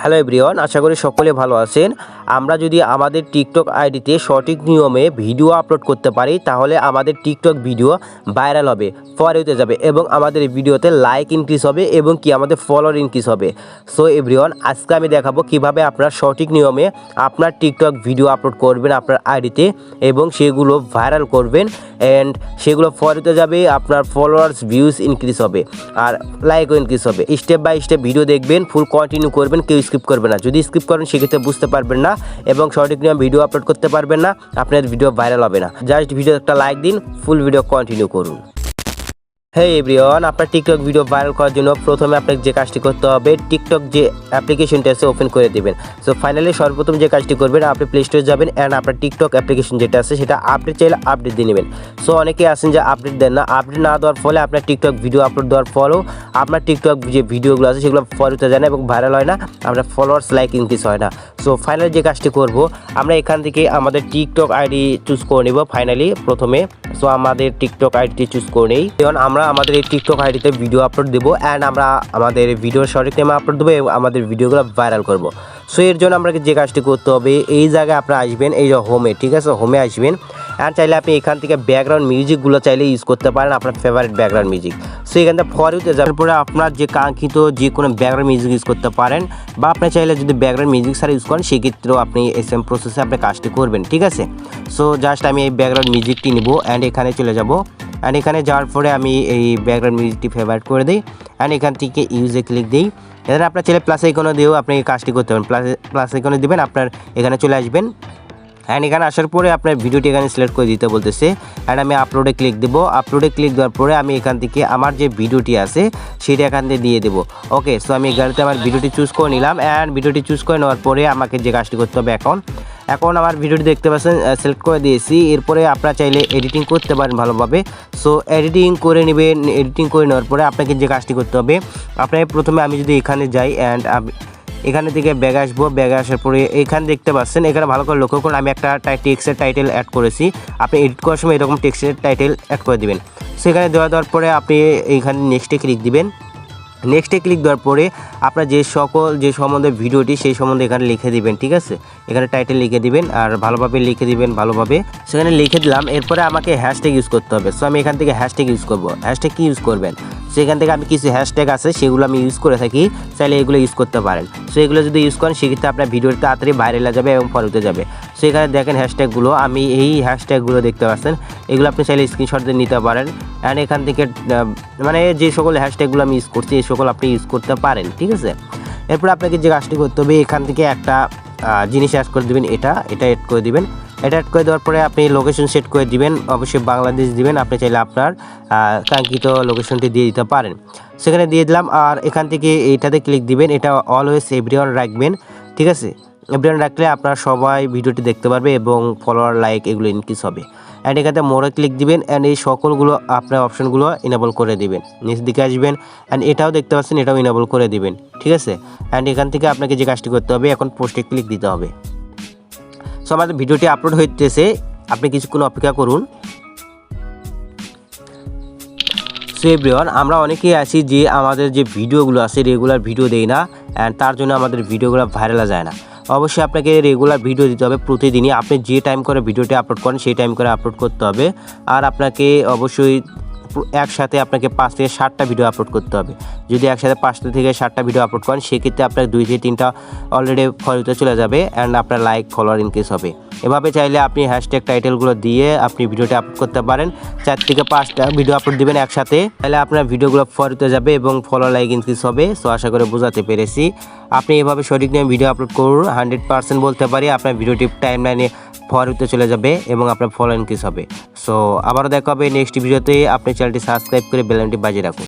Hello everyone, আশা করি সকলে ভালো আছেন। আমরা যদি আমাদের টিকটক আইডিতে সঠিক নিয়মে ভিডিও আপলোড করতে পারি, তাহলে আমাদের টিকটক ভিডিও ভাইরাল হবে ফরেতে যাবে এবং আমাদের ভিডিওতে লাইক ইনক্রিজ হবে এবং কি আমাদের ফলোয়ার ইনক্রিজ হবে। সো এভরিওয়ান, আজকে আমি দেখাবো কীভাবে আপনার সঠিক নিয়মে আপনার টিকটক ভিডিও আপলোড করবেন আপনার আইডিতে এবং সেগুলো ভাইরাল করবেন অ্যান্ড সেগুলো ফরেতে যাবে, আপনার ফলোয়ার্স ভিউজ ইনক্রিজ হবে আর লাইকও ইনক্রিজ হবে। স্টেপ বাই স্টেপ ভিডিও দেখবেন ফুল কন্টিনিউ করবেন, কেউ স্কিপ করবে না। যদি স্কিপ করেন, সেক্ষেত্রে বুঝতে পারবেন না এবং সঠিক নিয়ম ভিডিও আপলোড করতে পারবেন না। আপনার ভিডিও ভাইরাল হবে না। জাস্ট ভিডিও একটা লাইক দিন ফুল ভিডিও কন্টিনিউ করুন। হ্যাঁ এভরিওয়ান আপনার টিকটক ভিডিও ভাইরাল করার জন্য প্রথমে আপনাকে যে কাজটি করতে হবে টিকটক যে অ্যাপ্লিকেশনটা আছে ওপেন করে দেবেন। সো ফাইনালি সর্বপ্রথম যে কাজটি করবেন, আপনি প্লে স্টোরে যাবেন অ্যান্ড আপনার টিকটক অ্যাপ্লিকেশন যেটা আছে, সেটা আপডেট চাইলে আপডেট দিয়ে নেবেন। সো অনেকে আছেন যে আপডেট দেন না, আপডেট না দেওয়ার ফলে আপনার টিকটক ভিডিও আপলোড দেওয়ার ফলেও আপনার টিকটক যে ভিডিওগুলো আছে, সেগুলো ফলোতে যায় না এবং ভাইরাল হয় না, আপনার ফলোয়ার্স লাইক ইনক্রিজ হয় না। সো ফাইনালি যে কাজটি করব, আমরা এখান থেকে আমাদের টিকটক আইডি চুজ করে নিব ফাইনালি প্রথমে। সো আমাদের টিকটক আইডিটি চুজ করে নেই। যেমন আমরা আমাদের এই টিকটক আইডিতে ভিডিও আপলোড দেবো অ্যান্ড আমরা আমাদের ভিডিওর সঠিক টাইমে আপলোড দেবো এবং আমাদের ভিডিওগুলো ভাইরাল করব। সো এর জন্য আপনাকে যে কাজটি করতে হবে, এই জায়গায় আপনারা আসবেন, এই যে হোমে ঠিক আছে? হোমে আসবেন অ্যান্ড চাইলে আপনি এখান থেকে ব্যাকগ্রাউন্ড মিউজিকগুলো চাইলে ইউজ করতে পারেন, আপনার ফেভারিট ব্যাকগ্রাউন্ড মিউজিক সো এখান থেকে ফরিউতে যাওয়ার পরে আপনার যে কাঙ্ক্ষিত যে কোনো ব্যাকগ্রাউন্ড মিউজিক ইউজ করতে পারেন বা আপনি চাইলে যদি ব্যাকগ্রাউন্ড মিউজিক ছাড়া ইউজ করেন, সেক্ষেত্রেও আপনি এস এম প্রসেসে আপনি কাজটি করবেন, ঠিক আছে? সো জাস্ট আমি এই ব্যাকগ্রাউন্ড মিউজিকটি নিব অ্যান্ড এখানে চলে যাব। অ্যান্ড এখানে যাওয়ার পরে আমি এই ব্যাকগ্রাউন্ড মিউজিকটি ফেভারিট করে দিই। অ্যান্ড এখান থেকে ইউজে ক্লিক দিই। এখানে আপনার ছেলে প্লাস আইকনে দিয়েও আপনি কাজটি করতে পারেন। প্লাস প্লাস আইকনে দেবেন, আপনার এখানে চলে আসবেন। অ্যান্ড এখানে আসার পরে আপনার ভিডিওটি এখানে সিলেক্ট করে দিতে বলতেছে। অ্যান্ড আমি আপলোডে ক্লিক দেবো। আপলোডে ক্লিক দেওয়ার পরে আমি এখান থেকে আমার যে ভিডিওটি আছে, সেটা এখান থেকে দিয়ে দেবো। ওকে সো আমি গাড়িতে আমার ভিডিওটি চুজ করে নিলাম। অ্যান্ড ভিডিওটি চুজ করে নেওয়ার পরে আমাকে যে কাজটি করতে হবে এখন এখন আমার ভিডিওটি দেখতে পাচ্ছেন সিলেক্ট করে দিয়েছি। এরপরে আপনারা চাইলে এডিটিং করতে পারেন ভালোভাবে। সো এডিটিং করে নেবেন এডিটিং করে নেওয়ার পরে আপনাকে যে কাজটি করতে হবে, আপনাকে প্রথমে আমি যদি এখানে যাই অ্যান্ড এখানে থেকে ব্যাগ আসব। ব্যাগ আসার পরে এখানে দেখতে পাচ্ছেন, এখানে ভালো করে লক্ষ্য করুন, আমি একটা টেক্সের টাইটেল অ্যাড করেছি। আপনি এডিট করার সময় এরকম টেক্সের টাইটেল অ্যাড করে দিবেন। সেখানে দেওয়া দেওয়ার পরে আপনি এইখানে নেক্সটে ক্লিক দিবেন। নেক্সটে ক্লিক দেওয়ার পরে আপনার যে সকল, যে সম্বন্ধে ভিডিওটি, সেই সম্বন্ধে এখানে লিখে দিবেন, ঠিক আছে? এখানে টাইটেল লিখে দিবেন আর ভালোভাবে লিখে দিবেন, ভালোভাবে। সেখানে লিখে দিলাম, এরপরে আমাকে হ্যাশট্যাগ ইউজ করতে হবে। সো আমি এখান থেকে হ্যাশট্যাগ ইউজ করব। হ্যাশট্যাগ কী ইউজ করবেন? সেখান থেকে আমি কিছু হ্যাশট্যাগ আছে, সেগুলো আমি ইউজ করে থাকি। চাইলে এগুলো ইউজ করতে পারেন। সো এগুলো যদি ইউজ করেন, সেক্ষেত্রে আপনার ভিডিওটি তাড়াতাড়ি ভাইরাল যাবে এবং ফলোতে যাবে। সো এখানে দেখেন হ্যাশট্যাগুলো আমি এই হ্যাশট্যাগুলো দেখতে পাচ্ছেন। এগুলো আপনি চাইলে স্ক্রিনশট দিয়ে নিতে পারেন। অ্যান্ড এখান থেকে মানে যে সকল হ্যাশট্যাগুলো আমি ইউজ করছি, এই সকল আপনি ইউজ করতে পারেন, ঠিক আছে? এরপর আপনাকে যে কাজটি করতে হবে, এখান থেকে একটা জিনিস অ্যাড করে দেবেন, এটা এটা অ্যাড করে দিবেন। এটা অ্যাড করে দেওয়ার পরে আপনি লোকেশন সেট করে দিবেন, অবশ্যই বাংলাদেশ দিবেন, আপনি চাইলে আপনার কাঙ্ক্ষিত লোকেশনটি দিয়ে দিতে পারেন। সেখানে দিয়ে দিলাম, আর এখান থেকে এইটাতে ক্লিক দিবেন, এটা অলওয়েজ এভরিওয়ান রাখবেন, ঠিক আছে? এভরিওয়ান রাখলে আপনার সবাই ভিডিওটি দেখতে পারবে এবং ফলোয়ার লাইক এগুলো ইনক্রিজ হবে। অ্যান্ড এখানে মোড়ে ক্লিক দিবেন অ্যান্ড এই সকলগুলো আপনার অপশনগুলো ইনেবল করে দিবেন। নিচ দিকে আসবেন অ্যান্ড এটাও দেখতে পাচ্ছেন, এটাও ইনেবল করে দিবেন। ঠিক আছে? অ্যান্ড এখান থেকে আপনাকে যে কাজটি করতে হবে, এখন পোস্টে ক্লিক দিতে হবে। সো আমাদের ভিডিওটি আপলোড হইতেছে, আপনি কিছুক্ষণ অপেক্ষা করুন। সো এভরিওয়ান, আমরা অনেকেই আছি যে আমাদের যে ভিডিওগুলো আছে রেগুলার ভিডিও দেই না অ্যান্ড তার জন্য আমাদের ভিডিওগুলো ভাইরাল যায় না। অবশ্যই আপনাকে রেগুলার ভিডিও দিতে হবে প্রতিদিনই। আপনি যে টাইম করে ভিডিওটি আপলোড করেন, সেই টাইম করে আপলোড করতে হবে। আর আপনাকে অবশ্যই একসাথে আপনাকে পাঁচ থেকে ষাটটা ভিডিও আপলোড করতে হবে। যদি একসাথে পাঁচটা থেকে ষাটটা ভিডিও আপলোড করেন, সেক্ষেত্রে আপনার দুই থেকে তিনটা অলরেডি ফলোতে চলে যাবে অ্যান্ড আপনার লাইক ফলোয়ার ইনক্রিজ হবে। এভাবে চাইলে আপনি হ্যাশট্যাগ টাইটেলগুলো দিয়ে আপনি ভিডিওটি আপলোড করতে পারেন। চার থেকে পাঁচটা ভিডিও আপলোড দিবেন একসাথে। তাহলে আপনার ভিডিওগুলো ফলোতে যাবে এবং ফলো লাইক ইনক্রিজ হবে। সো আশা করে বোঝাতে পেরেছি। আপনি এভাবে সঠিক নিয়ে ভিডিও আপলোড করুন। হান্ড্রেড পার্সেন্ট বলতে পারি আপনার ভিডিওটি টাইম লাইনে ফরওয়ার্ডে চলে যাবে এবং আপনার ফলো ইনক্রিজ হবে। সো আবারও দেখা হবে নেক্সট ভিডিওতে আপনি চ্যানেলটি সাবস্ক্রাইব করে বেলনটি বাজিয়ে রাখুন।